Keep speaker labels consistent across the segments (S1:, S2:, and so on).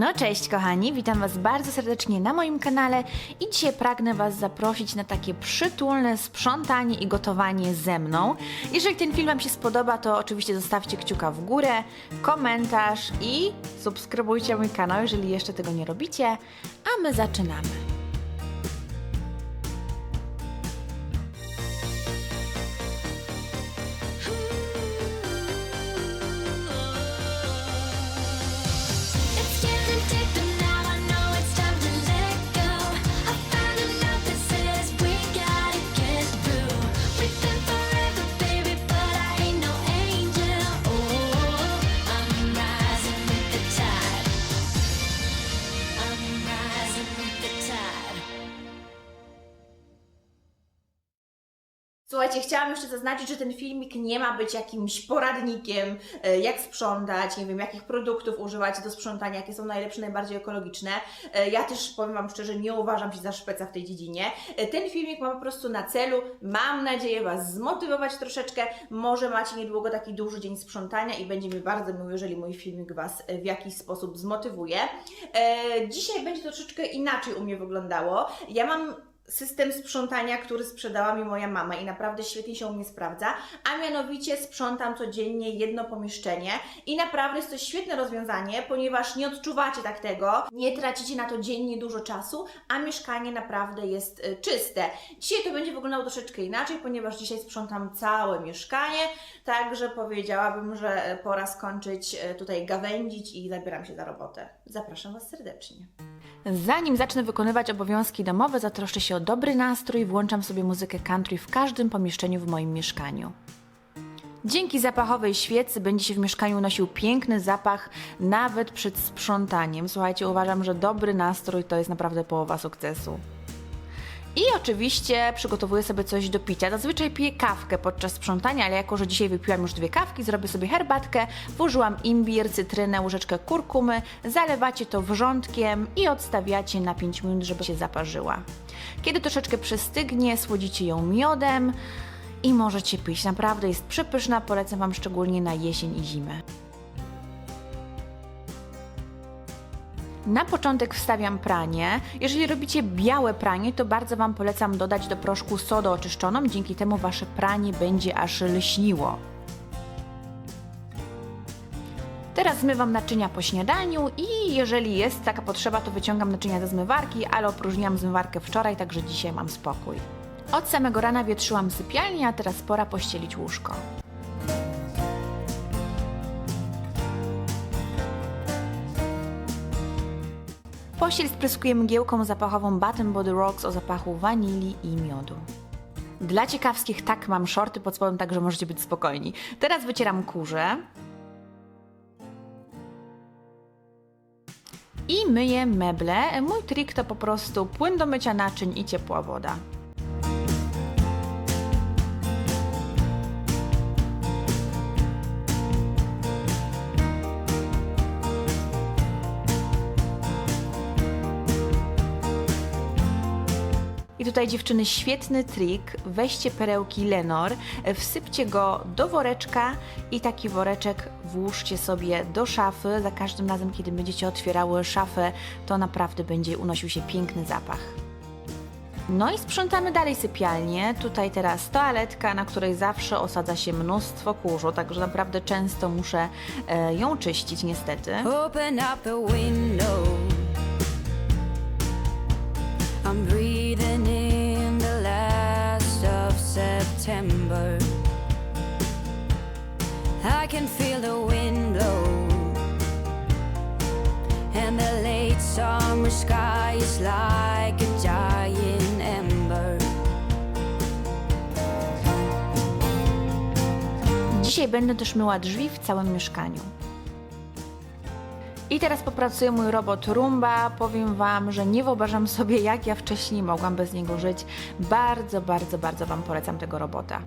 S1: No cześć kochani, witam Was bardzo serdecznie na moim kanale i dzisiaj pragnę Was zaprosić na takie przytulne sprzątanie i gotowanie ze mną. Jeżeli ten film Wam się spodoba, to oczywiście zostawcie kciuka w górę, komentarz i subskrybujcie mój kanał, jeżeli jeszcze tego nie robicie, a my zaczynamy. Słuchajcie, chciałam jeszcze zaznaczyć, że ten filmik nie ma być jakimś poradnikiem, e, jak sprzątać, nie wiem, jakich produktów używać do sprzątania, jakie są najlepsze, najbardziej ekologiczne. E, Ja też powiem Wam szczerze, nie uważam się za szpeca w tej dziedzinie. E, Ten filmik ma po prostu na celu, mam nadzieję, Was zmotywować troszeczkę. Może macie niedługo taki duży dzień sprzątania i będzie mi bardzo miło, jeżeli mój filmik Was w jakiś sposób zmotywuje. Dzisiaj będzie to troszeczkę inaczej u mnie wyglądało. Ja mam system sprzątania, który sprzedała mi moja mama i naprawdę świetnie się u mnie sprawdza, a mianowicie sprzątam codziennie jedno pomieszczenie i naprawdę jest to świetne rozwiązanie, ponieważ nie odczuwacie tak tego, nie tracicie na to dziennie dużo czasu, a mieszkanie naprawdę jest y, czyste. Dzisiaj to będzie wyglądało troszeczkę inaczej, ponieważ dzisiaj sprzątam całe mieszkanie, także powiedziałabym, że y, pora skończyć y, tutaj gawędzić i zabieram się za robotę. Zapraszam Was serdecznie. Zanim zacznę wykonywać obowiązki domowe, zatroszczę się o dobry nastrój, włączam sobie muzykę country w każdym pomieszczeniu w moim mieszkaniu. Dzięki zapachowej świecy będzie się w mieszkaniu unosił piękny zapach nawet przed sprzątaniem. Słuchajcie, uważam, że dobry nastrój to jest naprawdę połowa sukcesu. I oczywiście przygotowuję sobie coś do picia. Zazwyczaj piję kawkę podczas sprzątania, ale jako, że dzisiaj wypiłam już dwie kawki, zrobię sobie herbatkę. Włożyłam imbir, cytrynę, łyżeczkę kurkumy, zalewacie to wrzątkiem i odstawiacie na 5 minut, żeby się zaparzyła. Kiedy troszeczkę przystygnie, słodzicie ją miodem i możecie pić. Naprawdę jest przepyszna, polecam Wam szczególnie na jesień i zimę. Na początek wstawiam pranie. Jeżeli robicie białe pranie, to bardzo Wam polecam dodać do proszku sodę oczyszczoną, dzięki temu Wasze pranie będzie aż lśniło. Teraz zmywam naczynia po śniadaniu i jeżeli jest taka potrzeba, to wyciągam naczynia ze zmywarki, ale opróżniłam zmywarkę wczoraj, także dzisiaj mam spokój. Od samego rana wietrzyłam sypialnię, a teraz pora pościelić łóżko. Pościel spryskuję mgiełką zapachową Bath Body Rocks o zapachu wanilii i miodu. Dla ciekawskich tak mam shorty pod spodem, także możecie być spokojni. Teraz wycieram kurze. I myję meble. Mój trik to po prostu płyn do mycia naczyń i ciepła woda. Tutaj dziewczyny świetny trik. Weźcie perełki Lenor, wsypcie go do woreczka i taki woreczek włóżcie sobie do szafy. Za każdym razem, kiedy będziecie otwierały szafę, to naprawdę będzie unosił się piękny zapach. No i sprzątamy dalej sypialnię. Tutaj teraz toaletka, na której zawsze osadza się mnóstwo kurzu, także naprawdę często muszę e, ją czyścić niestety.
S2: Open up the window. September. I can feel the wind blow. And the late summer sky is like a ember.
S1: Dzisiaj będę też myła drzwi w całym mieszkaniu. I teraz popracuje mój robot Roomba. Powiem Wam, że nie wyobrażam sobie, jak ja wcześniej mogłam bez niego żyć. Bardzo, bardzo, bardzo Wam polecam tego robota.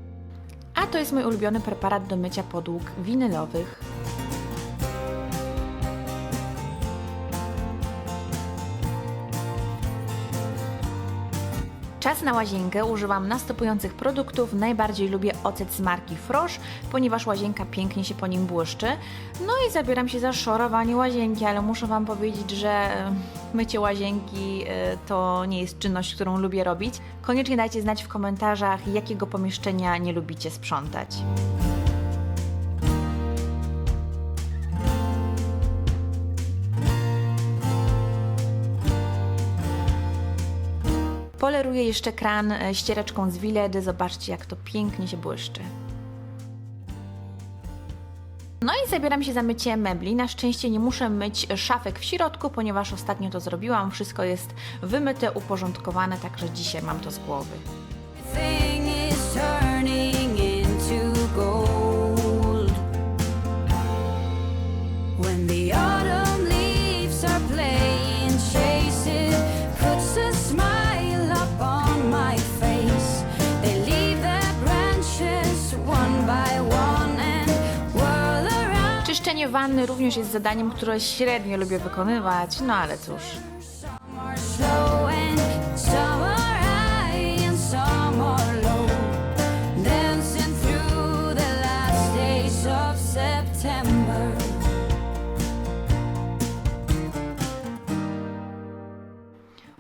S1: A to jest mój ulubiony preparat do mycia podłóg winylowych. Czas na łazienkę używam nastopujących produktów. Najbardziej lubię ocet z marki Frosch, ponieważ łazienka pięknie się po nim błyszczy. No i zabieram się za szorowanie łazienki, ale muszę Wam powiedzieć, że e, mycie łazienki e, to nie jest czynność, którą lubię robić. Koniecznie dajcie znać w komentarzach, jakiego pomieszczenia nie lubicie sprzątać. Poleruję jeszcze kran e, ściereczką z Willedy. Zobaczcie, jak to pięknie się błyszczy. No i zabieram się za mycie mebli. Na szczęście nie muszę myć szafek w środku, ponieważ ostatnio to zrobiłam. Wszystko jest wymyte, uporządkowane, także dzisiaj mam to z głowy. Wanny również jest zadaniem, które średnio lubię wykonywać, no ale cóż.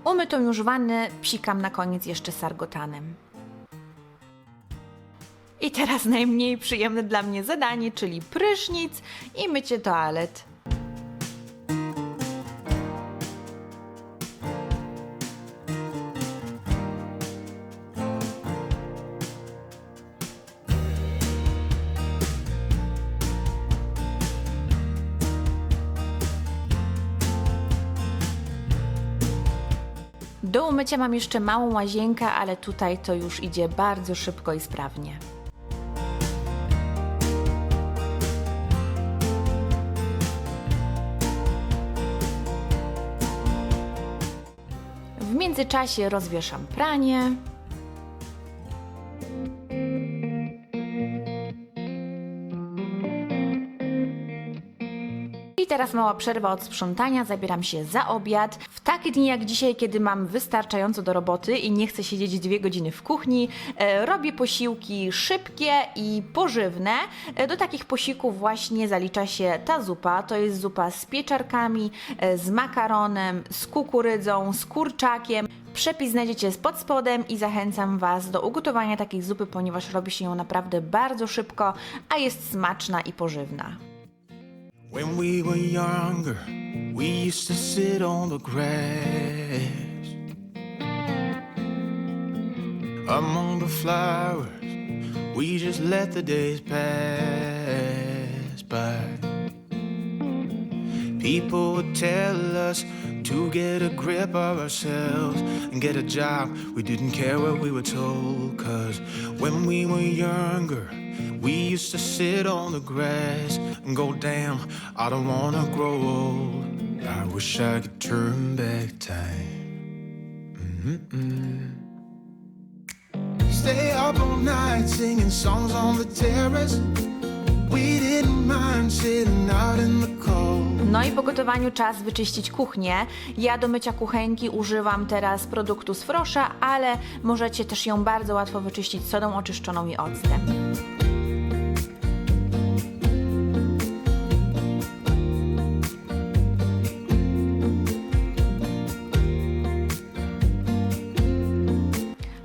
S1: Umytą już wannę psikam na koniec jeszcze sargotanem. I teraz najmniej przyjemne dla mnie zadanie, czyli prysznic i mycie toalet. Do umycia mam jeszcze małą łazienkę, ale tutaj to już idzie bardzo szybko i sprawnie. Międzyczasie rozwieszam pranie. Teraz mała przerwa od sprzątania, zabieram się za obiad. W takie dni jak dzisiaj, kiedy mam wystarczająco do roboty i nie chcę siedzieć dwie godziny w kuchni, e, robię posiłki szybkie i pożywne. E, do takich posiłków właśnie zalicza się ta zupa. To jest zupa z pieczarkami, e, z makaronem, z kukurydzą, z kurczakiem. Przepis znajdziecie pod spodem i zachęcam Was do ugotowania takiej zupy, ponieważ robi się ją naprawdę bardzo szybko, a jest smaczna i pożywna.
S3: When we were younger, we used to sit on the grass among the flowers. We just let the days pass by. People would tell us to get a grip of ourselves and get a job. We didn't care what we were told, cause when we were younger, we used to sit on the grass and go, damn, I don't wanna grow old. I wish I could turn back time. Mm-mm. Stay up all night singing songs on the terrace. We didn't mind sitting out in the cold.
S1: No i po gotowaniu czas wyczyścić kuchnię. Ja do mycia kuchenki używam teraz produktu z Frosza, ale możecie też ją bardzo łatwo wyczyścić sodą oczyszczoną i octem.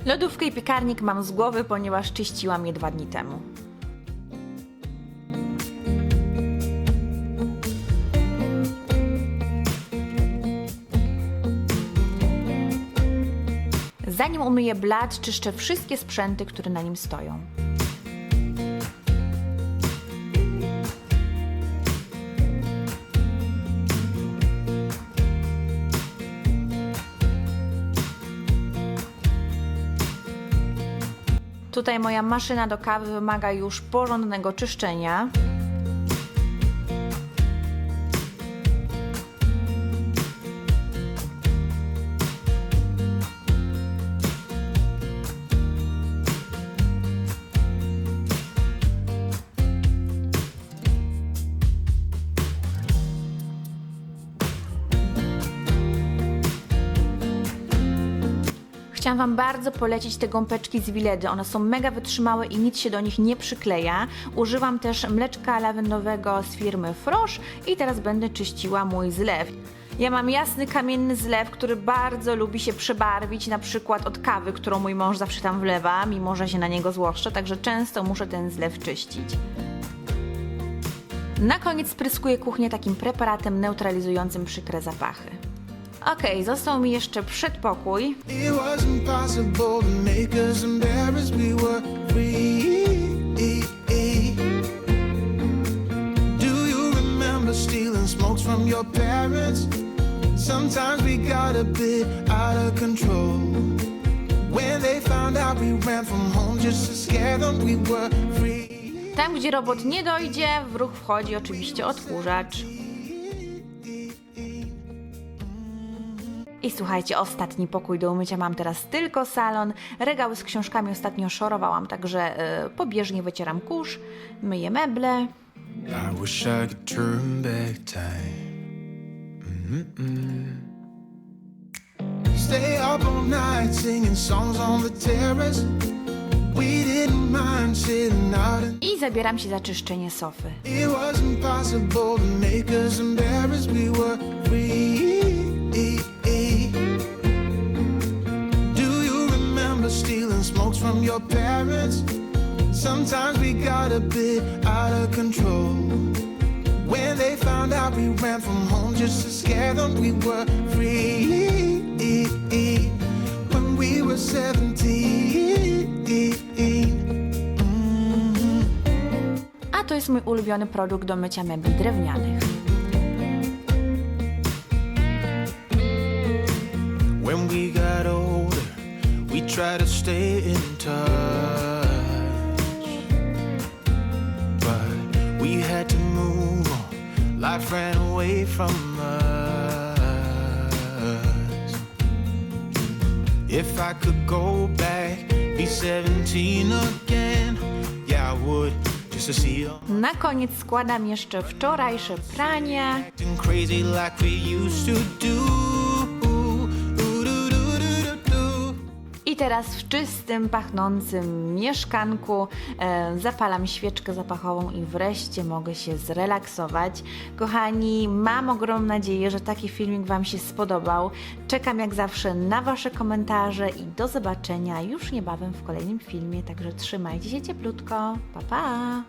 S1: Lodówkę i piekarnik mam z głowy, ponieważ czyściłam je dwa dni temu. Zanim umyję blat, czyszczę wszystkie sprzęty, które na nim stoją. Tutaj moja maszyna do kawy wymaga już porządnego czyszczenia. Chciałam Wam bardzo polecić te gąbeczki z Wiledy. One są mega wytrzymałe i nic się do nich nie przykleja. Używam też mleczka lawendowego z firmy Frosch i teraz będę czyściła mój zlew. Ja mam jasny kamienny zlew, który bardzo lubi się przebarwić, na przykład od kawy, którą mój mąż zawsze tam wlewa, mimo że się na niego złoszczę, także często muszę ten zlew czyścić. Na koniec spryskuję kuchnię takim preparatem neutralizującym przykre zapachy. Okej, został mi jeszcze przedpokój.
S3: It wasn't possible to make us embarrassed. We were free. Do you remember stealing smokes from your parents? Sometimes we got a bit out of control. When they found out we ran from home just to scare them, we were free.
S1: Tam, gdzie robot nie dojdzie, w ruch wchodzi oczywiście odkurzacz. I słuchajcie, ostatni pokój do umycia mam teraz tylko salon. Regały z książkami ostatnio szorowałam, także y, pobieżnie wycieram kurz, myję meble.
S3: I wish I could turn back time. Stay up all night singing songs on the terrace. We didn't mind sitting out and
S1: I zabieram się za czyszczenie sofy.
S3: it wasn't possible to make us embarrassed. We were free. From your parents? Sometimes we got a bit out of control. When they found out we ran from home just to scare them, we were free. When we were 17.
S1: A to jest mój ulubiony produkt do mycia mebli drewnianych.
S3: Tried to stay in touch. But we had to move on. Life ran away from us. If I could go back, be 17 again, yeah, I would. Just to see you
S1: Na koniec składam jeszcze wczorajsze pranie. Teraz w czystym, pachnącym mieszkanku e, zapalam świeczkę zapachową i wreszcie mogę się zrelaksować. Kochani, mam ogromną nadzieję, że taki filmik Wam się spodobał. Czekam jak zawsze na Wasze komentarze i do zobaczenia już niebawem w kolejnym filmie, także trzymajcie się cieplutko. Pa, pa!